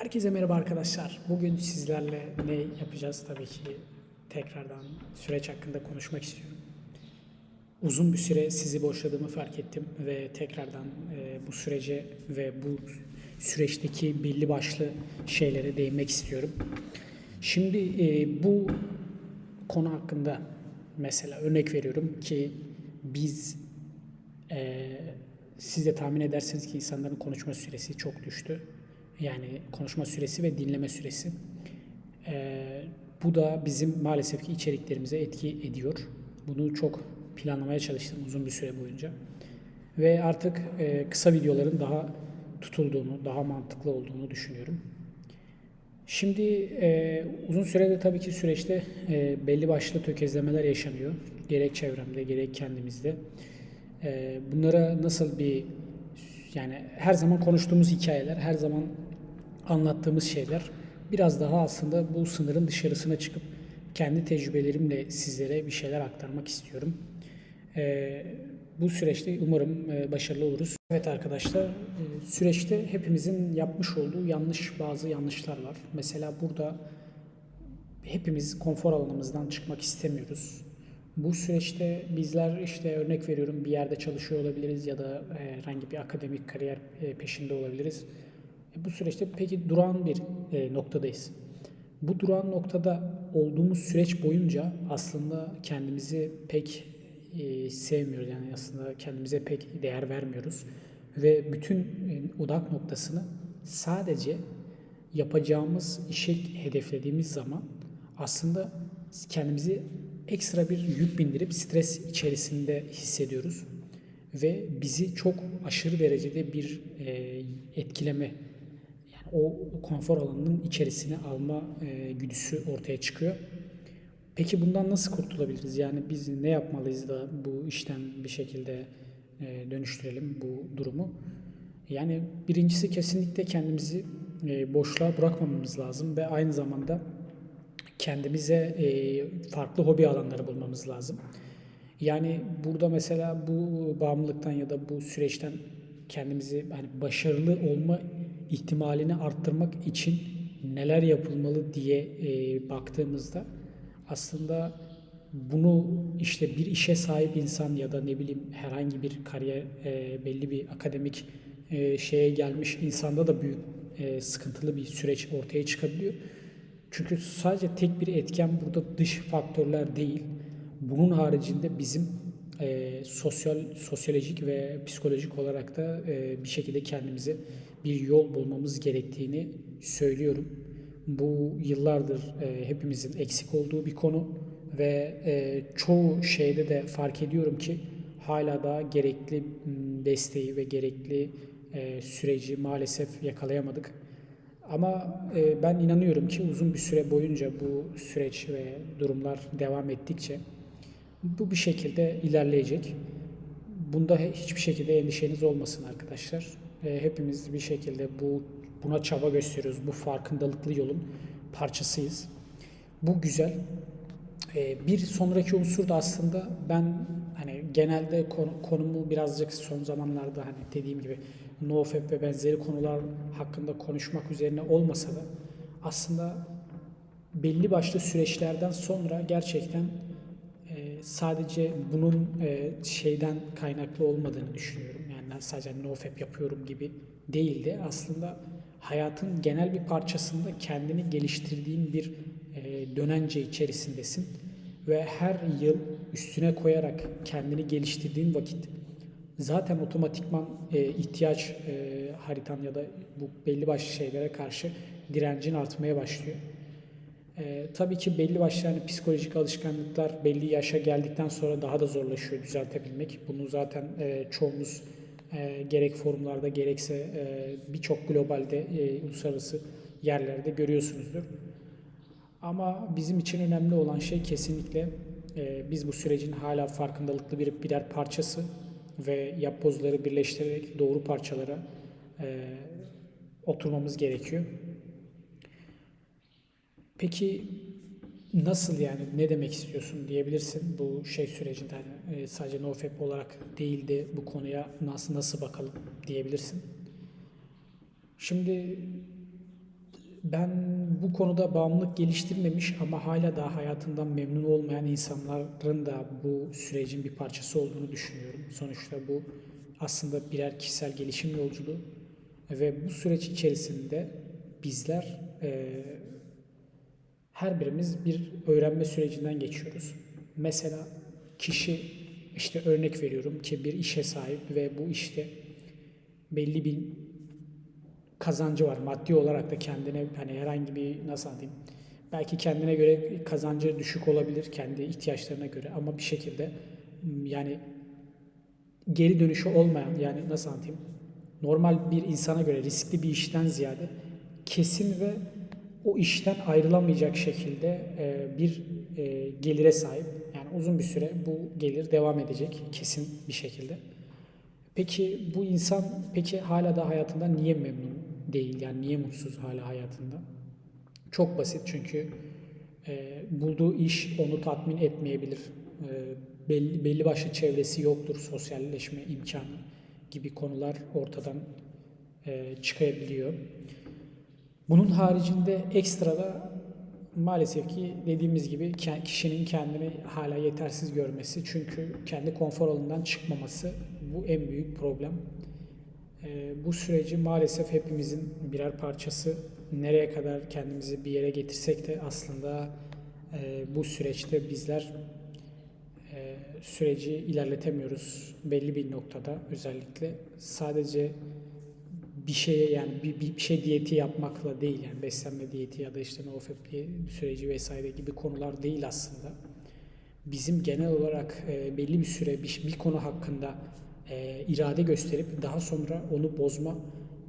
Herkese merhaba arkadaşlar. Bugün sizlerle ne yapacağız? Tabii ki tekrardan süreç hakkında konuşmak istiyorum. Uzun bir süre sizi boşladığımı fark ettim ve tekrardan e, bu sürece ve bu süreçteki belli başlı şeylere değinmek istiyorum. Şimdi e, bu konu hakkında mesela örnek veriyorum ki biz e, siz de tahmin edersiniz ki insanların konuşma süresi çok düştü. Yani konuşma süresi ve dinleme süresi. Ee, bu da bizim maalesef ki içeriklerimize etki ediyor. Bunu çok planlamaya çalıştım uzun bir süre boyunca. Ve artık e, kısa videoların daha tutulduğunu, daha mantıklı olduğunu düşünüyorum. Şimdi e, uzun sürede tabii ki süreçte e, belli başlı tökezlemeler yaşanıyor. Gerek çevremde, gerek kendimizde. E, bunlara nasıl bir yani her zaman konuştuğumuz hikayeler, her zaman anlattığımız şeyler biraz daha aslında bu sınırın dışarısına çıkıp kendi tecrübelerimle sizlere bir şeyler aktarmak istiyorum. Ee, bu süreçte umarım e, başarılı oluruz. Evet arkadaşlar, e, süreçte hepimizin yapmış olduğu yanlış bazı yanlışlar var. Mesela burada hepimiz konfor alanımızdan çıkmak istemiyoruz. Bu süreçte bizler işte örnek veriyorum bir yerde çalışıyor olabiliriz ya da e, herhangi bir akademik kariyer peşinde olabiliriz. E, bu süreçte peki duran bir e, noktadayız. Bu duran noktada olduğumuz süreç boyunca aslında kendimizi pek e, sevmiyoruz. Yani aslında kendimize pek değer vermiyoruz. Ve bütün e, odak noktasını sadece yapacağımız işe hedeflediğimiz zaman aslında kendimizi ekstra bir yük bindirip stres içerisinde hissediyoruz ve bizi çok aşırı derecede bir e, etkileme o, konfor alanının içerisine alma e, güdüsü ortaya çıkıyor. Peki bundan nasıl kurtulabiliriz? Yani biz ne yapmalıyız da bu işten bir şekilde e, dönüştürelim bu durumu? Yani birincisi kesinlikle kendimizi e, boşluğa bırakmamamız lazım ve aynı zamanda kendimize e, farklı hobi alanları bulmamız lazım. Yani burada mesela bu bağımlılıktan ya da bu süreçten kendimizi hani başarılı olma ihtimalini arttırmak için neler yapılmalı diye e, baktığımızda aslında bunu işte bir işe sahip insan ya da ne bileyim herhangi bir kariyer e, belli bir akademik e, şeye gelmiş insanda da büyük e, sıkıntılı bir süreç ortaya çıkabiliyor. Çünkü sadece tek bir etken burada dış faktörler değil. Bunun haricinde bizim e, sosyal, sosyolojik ve psikolojik olarak da e, bir şekilde kendimize bir yol bulmamız gerektiğini söylüyorum. Bu yıllardır e, hepimizin eksik olduğu bir konu ve e, çoğu şeyde de fark ediyorum ki hala da gerekli desteği ve gerekli e, süreci maalesef yakalayamadık. Ama e, ben inanıyorum ki uzun bir süre boyunca bu süreç ve durumlar devam ettikçe bu bir şekilde ilerleyecek. Bunda hiçbir şekilde endişeniz olmasın arkadaşlar. E, hepimiz bir şekilde bu buna çaba gösteriyoruz. Bu farkındalıklı yolun parçasıyız. Bu güzel. E, bir sonraki unsur da aslında ben hani genelde konumu birazcık son zamanlarda hani dediğim gibi NoFap ve benzeri konular hakkında konuşmak üzerine olmasa da aslında belli başlı süreçlerden sonra gerçekten sadece bunun e, şeyden kaynaklı olmadığını düşünüyorum. Yani sadece NoFap yapıyorum gibi değildi. Aslında hayatın genel bir parçasında kendini geliştirdiğin bir e, dönence içerisindesin ve her yıl üstüne koyarak kendini geliştirdiğin vakit zaten otomatikman e, ihtiyaç e, haritan ya da bu belli başlı şeylere karşı direncin artmaya başlıyor. E, tabii ki belli başlı yani psikolojik alışkanlıklar belli yaşa geldikten sonra daha da zorlaşıyor düzeltebilmek. Bunu zaten e, çoğumuz e, gerek forumlarda gerekse e, birçok globalde e, uluslararası yerlerde görüyorsunuzdur. Ama bizim için önemli olan şey kesinlikle e, biz bu sürecin hala farkındalıklı bir birer parçası ve yapbozları birleştirerek doğru parçalara e, oturmamız gerekiyor. Peki nasıl yani ne demek istiyorsun diyebilirsin bu şey sürecinden e, sadece NoFap olarak değil de bu konuya nasıl nasıl bakalım diyebilirsin. Şimdi Ben bu konuda bağımlılık geliştirmemiş ama hala daha hayatından memnun olmayan insanların da bu sürecin bir parçası olduğunu düşünüyorum. Sonuçta bu aslında birer kişisel gelişim yolculuğu ve bu süreç içerisinde bizler eee, her birimiz bir öğrenme sürecinden geçiyoruz. Mesela kişi işte örnek veriyorum ki bir işe sahip ve bu işte belli bir kazancı var. Maddi olarak da kendine hani herhangi bir nasıl diyeyim belki kendine göre kazancı düşük olabilir kendi ihtiyaçlarına göre ama bir şekilde yani geri dönüşü olmayan yani nasıl anlatayım normal bir insana göre riskli bir işten ziyade kesin ve o işten ayrılamayacak şekilde e, bir e, gelire sahip. Yani uzun bir süre bu gelir devam edecek kesin bir şekilde. Peki bu insan peki hala da hayatından niye memnun değil? Yani niye mutsuz hala hayatında? Çok basit çünkü e, bulduğu iş onu tatmin etmeyebilir. Belli, belli başlı çevresi yoktur, sosyalleşme imkanı gibi konular ortadan e, çıkabiliyor. Bunun haricinde ekstra da maalesef ki dediğimiz gibi kişinin kendini hala yetersiz görmesi çünkü kendi konfor alanından çıkmaması bu en büyük problem. Ee, bu süreci maalesef hepimizin birer parçası nereye kadar kendimizi bir yere getirsek de aslında e, bu süreçte bizler e, süreci ilerletemiyoruz belli bir noktada özellikle sadece bir şeye yani bir, bir şey diyeti yapmakla değil yani beslenme diyeti ya da işte NoFap süreci vesaire gibi konular değil aslında. Bizim genel olarak e, belli bir süre bir, bir konu hakkında e, irade gösterip daha sonra onu bozma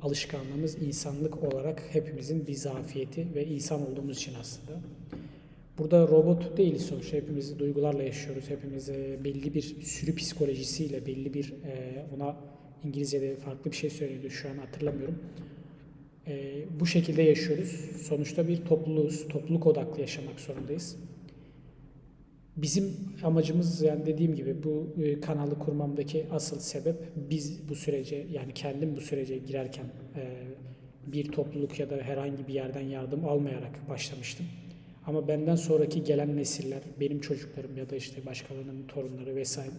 alışkanlığımız insanlık olarak hepimizin bir zafiyeti ve insan olduğumuz için aslında. Burada robot değiliz sonuçta. Hepimiz duygularla yaşıyoruz. Hepimiz e, belli bir sürü psikolojisiyle, belli bir e, ona İngilizce'de farklı bir şey söylüyordu şu an hatırlamıyorum. E, bu şekilde yaşıyoruz. Sonuçta bir topluluğuz. Topluluk odaklı yaşamak zorundayız. Bizim amacımız yani dediğim gibi bu e, kanalı kurmamdaki asıl sebep biz bu sürece yani kendim bu sürece girerken e, bir topluluk ya da herhangi bir yerden yardım almayarak başlamıştım. Ama benden sonraki gelen nesiller, benim çocuklarım ya da işte başkalarının torunları vesaire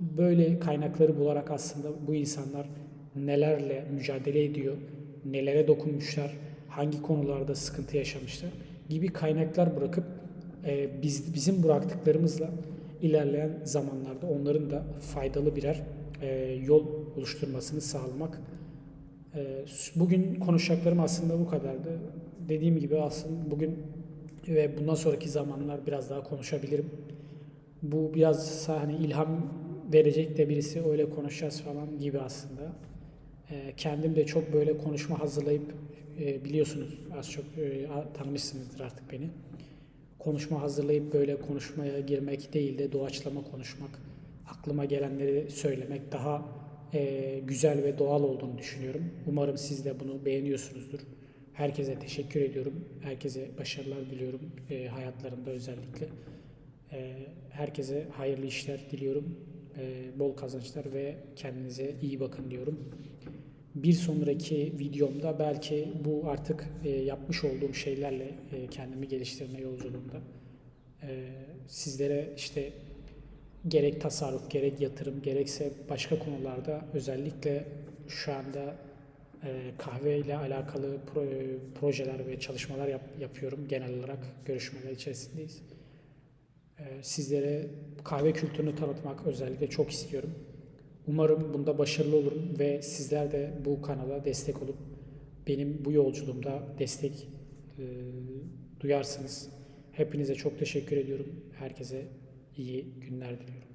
böyle kaynakları bularak aslında bu insanlar nelerle mücadele ediyor, nelere dokunmuşlar, hangi konularda sıkıntı yaşamışlar gibi kaynaklar bırakıp e, biz bizim bıraktıklarımızla ilerleyen zamanlarda onların da faydalı birer e, yol oluşturmasını sağlamak. E, bugün konuşacaklarım aslında bu kadardı. Dediğim gibi aslında bugün ve bundan sonraki zamanlar biraz daha konuşabilirim. Bu biraz hani ilham verecek de birisi öyle konuşacağız falan gibi aslında. E, kendim de çok böyle konuşma hazırlayıp e, biliyorsunuz az çok e, tanımışsınızdır artık beni. Konuşma hazırlayıp böyle konuşmaya girmek değil de doğaçlama konuşmak, aklıma gelenleri söylemek daha e, güzel ve doğal olduğunu düşünüyorum. Umarım siz de bunu beğeniyorsunuzdur. Herkese teşekkür ediyorum. Herkese başarılar diliyorum e, hayatlarında özellikle. Herkese hayırlı işler diliyorum. E, bol kazançlar ve kendinize iyi bakın diyorum. Bir sonraki videomda belki bu artık e, yapmış olduğum şeylerle e, kendimi geliştirme yolculuğunda e, sizlere işte gerek tasarruf, gerek yatırım, gerekse başka konularda özellikle şu anda kahve ile alakalı pro, projeler ve çalışmalar yap, yapıyorum. Genel olarak görüşmeler içerisindeyiz. Sizlere kahve kültürünü tanıtmak özellikle çok istiyorum. Umarım bunda başarılı olurum ve sizler de bu kanala destek olup benim bu yolculuğumda destek e, duyarsınız. Hepinize çok teşekkür ediyorum. Herkese iyi günler diliyorum.